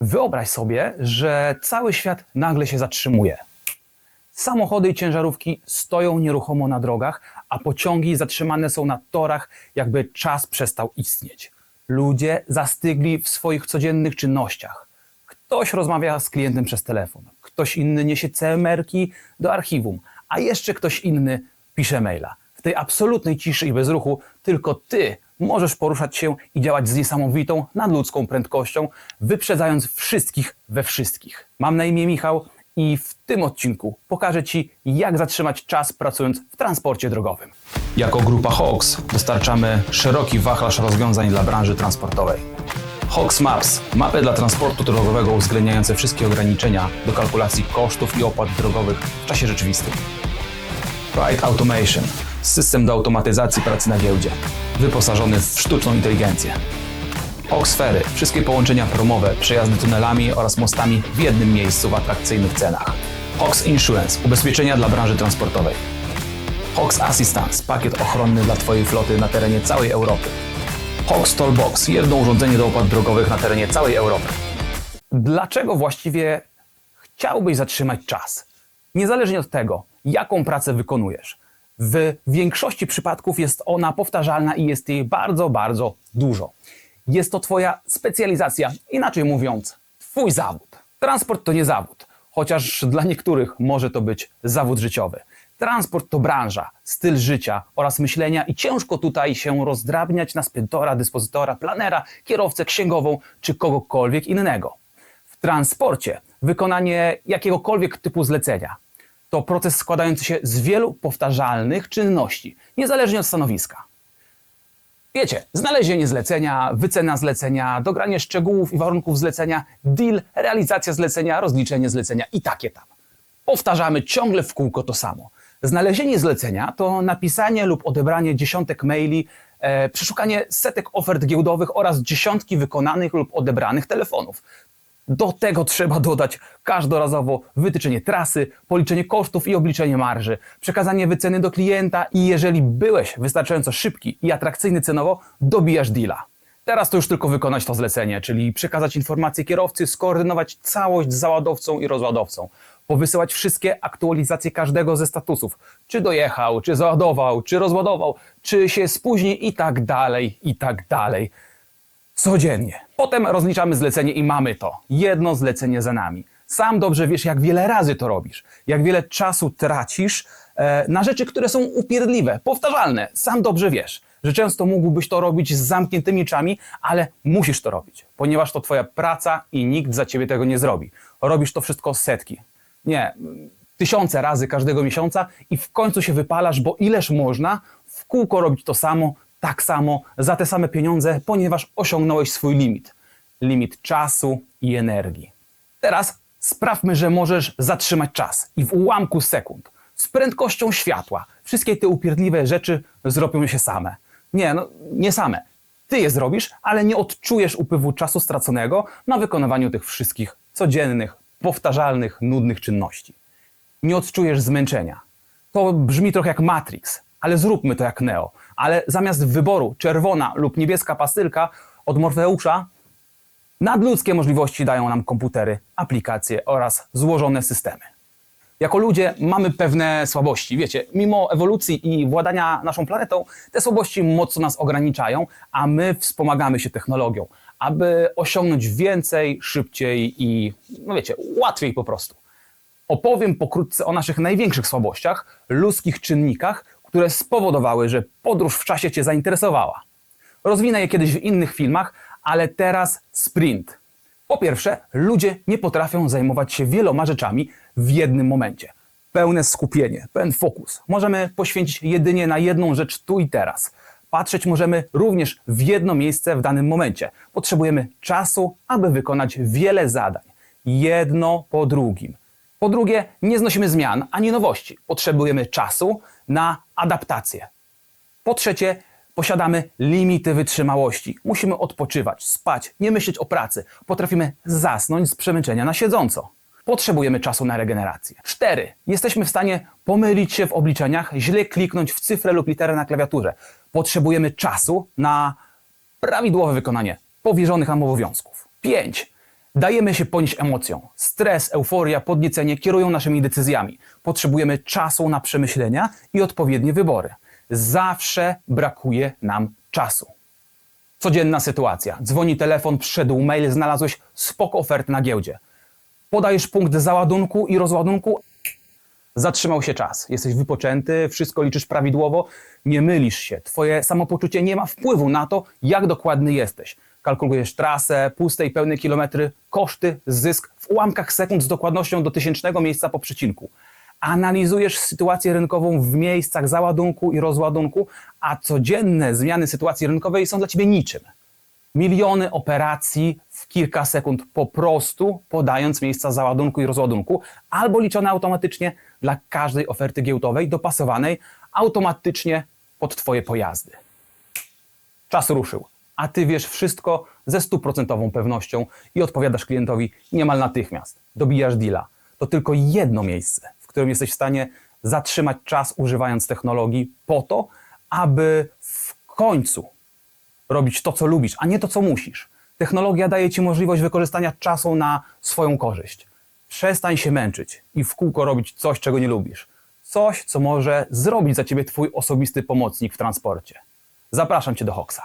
Wyobraź sobie, że cały świat nagle się zatrzymuje. Samochody i ciężarówki stoją nieruchomo na drogach, a pociągi zatrzymane są na torach, jakby czas przestał istnieć. Ludzie zastygli w swoich codziennych czynnościach. Ktoś rozmawia z klientem przez telefon, ktoś inny niesie CMR-ki do archiwum, a jeszcze ktoś inny pisze maila. W tej absolutnej ciszy i bezruchu tylko ty możesz poruszać się i działać z niesamowitą, nadludzką prędkością, wyprzedzając wszystkich we wszystkich. Mam na imię Michał i w tym odcinku pokażę Ci, jak zatrzymać czas pracując w transporcie drogowym. Jako grupa Hawks dostarczamy szeroki wachlarz rozwiązań dla branży transportowej. Hawks Maps, mapy dla transportu drogowego uwzględniające wszystkie ograniczenia do kalkulacji kosztów i opłat drogowych w czasie rzeczywistym. Ride Automation, system do automatyzacji pracy na giełdzie, wyposażony w sztuczną inteligencję. Oxfery, wszystkie połączenia promowe, przejazdy tunelami oraz mostami w jednym miejscu w atrakcyjnych cenach. Ox Insurance, ubezpieczenia dla branży transportowej. Ox Assistance, pakiet ochronny dla Twojej floty na terenie całej Europy. Ox Tollbox, jedno urządzenie do opłat drogowych na terenie całej Europy. Dlaczego właściwie chciałbyś zatrzymać czas? Niezależnie od tego, jaką pracę wykonujesz. W większości przypadków jest ona powtarzalna i jest jej bardzo, bardzo dużo. Jest to Twoja specjalizacja, inaczej mówiąc, Twój zawód. Transport to nie zawód, chociaż dla niektórych może to być zawód życiowy. Transport to branża, styl życia oraz myślenia i ciężko tutaj się rozdrabniać na spytora, dyspozytora, planera, kierowcę, księgową czy kogokolwiek innego. W transporcie wykonanie jakiegokolwiek typu zlecenia to proces składający się z wielu powtarzalnych czynności, niezależnie od stanowiska. Wiecie, znalezienie zlecenia, wycena zlecenia, dogranie szczegółów i warunków zlecenia, deal, realizacja zlecenia, rozliczenie zlecenia i takie tam. Powtarzamy ciągle w kółko to samo. Znalezienie zlecenia to napisanie lub odebranie dziesiątek maili, e, przeszukanie setek ofert giełdowych oraz dziesiątki wykonanych lub odebranych telefonów. Do tego trzeba dodać każdorazowo wytyczenie trasy, policzenie kosztów i obliczenie marży, przekazanie wyceny do klienta i jeżeli byłeś wystarczająco szybki i atrakcyjny cenowo, dobijasz deala. Teraz to już tylko wykonać to zlecenie, czyli przekazać informacje kierowcy, skoordynować całość z załadowcą i rozładowcą, powysyłać wszystkie aktualizacje każdego ze statusów, czy dojechał, czy załadował, czy rozładował, czy się spóźni i tak dalej, i tak dalej codziennie. Potem rozliczamy zlecenie i mamy to. Jedno zlecenie za nami. Sam dobrze wiesz, jak wiele razy to robisz, jak wiele czasu tracisz e, na rzeczy, które są upierdliwe, powtarzalne. Sam dobrze wiesz, że często mógłbyś to robić z zamkniętymi oczami, ale musisz to robić, ponieważ to twoja praca i nikt za ciebie tego nie zrobi. Robisz to wszystko setki. Nie, tysiące razy każdego miesiąca i w końcu się wypalasz, bo ileż można w kółko robić to samo, tak samo, za te same pieniądze, ponieważ osiągnąłeś swój limit. Limit czasu i energii. Teraz sprawmy, że możesz zatrzymać czas i w ułamku sekund, z prędkością światła, wszystkie te upierdliwe rzeczy zrobią się same. Nie, no nie same. Ty je zrobisz, ale nie odczujesz upływu czasu straconego na wykonywaniu tych wszystkich codziennych, powtarzalnych, nudnych czynności. Nie odczujesz zmęczenia. To brzmi trochę jak Matrix, ale zróbmy to jak Neo. Ale zamiast wyboru czerwona lub niebieska pastylka od Morfeusza, nadludzkie możliwości dają nam komputery, aplikacje oraz złożone systemy. Jako ludzie mamy pewne słabości. Wiecie, mimo ewolucji i władania naszą planetą, te słabości mocno nas ograniczają, a my wspomagamy się technologią, aby osiągnąć więcej, szybciej i, no wiecie, łatwiej po prostu. Opowiem pokrótce o naszych największych słabościach, ludzkich czynnikach, które spowodowały, że podróż w czasie Cię zainteresowała. Rozwinę je kiedyś w innych filmach, ale teraz sprint. Po pierwsze, ludzie nie potrafią zajmować się wieloma rzeczami w jednym momencie. Pełne skupienie, pełen fokus. Możemy poświęcić jedynie na jedną rzecz tu i teraz. Patrzeć możemy również w jedno miejsce w danym momencie. Potrzebujemy czasu, aby wykonać wiele zadań. Jedno po drugim. Po drugie, nie znosimy zmian ani nowości. Potrzebujemy czasu na adaptację. Po trzecie, posiadamy limity wytrzymałości. Musimy odpoczywać, spać, nie myśleć o pracy. Potrafimy zasnąć z przemęczenia na siedząco. Potrzebujemy czasu na regenerację. Cztery. Jesteśmy w stanie pomylić się w obliczeniach, źle kliknąć w cyfrę lub literę na klawiaturze. Potrzebujemy czasu na prawidłowe wykonanie powierzonych nam obowiązków. Pięć. Dajemy się ponieść emocjom. Stres, euforia, podniecenie kierują naszymi decyzjami. Potrzebujemy czasu na przemyślenia i odpowiednie wybory. Zawsze brakuje nam czasu. Codzienna sytuacja. Dzwoni telefon, przyszedł mail, znalazłeś spoko ofertę na giełdzie. Podajesz punkt załadunku i rozładunku, zatrzymał się czas. Jesteś wypoczęty, wszystko liczysz prawidłowo, nie mylisz się. Twoje samopoczucie nie ma wpływu na to, jak dokładny jesteś. Kalkulujesz trasę, puste i pełne kilometry, koszty, zysk w ułamkach sekund z dokładnością do tysięcznego miejsca po przecinku. Analizujesz sytuację rynkową w miejscach załadunku i rozładunku, a codzienne zmiany sytuacji rynkowej są dla ciebie niczym miliony operacji w kilka sekund po prostu podając miejsca załadunku i rozładunku, albo liczone automatycznie dla każdej oferty giełdowej dopasowanej automatycznie pod Twoje pojazdy. Czas ruszył, a Ty wiesz wszystko ze stuprocentową pewnością i odpowiadasz klientowi niemal natychmiast. Dobijasz deala. To tylko jedno miejsce, w którym jesteś w stanie zatrzymać czas używając technologii po to, aby w końcu robić to, co lubisz, a nie to, co musisz. Technologia daje ci możliwość wykorzystania czasu na swoją korzyść. Przestań się męczyć i w kółko robić coś, czego nie lubisz. Coś, co może zrobić za ciebie twój osobisty pomocnik w transporcie. Zapraszam cię do Hoxa.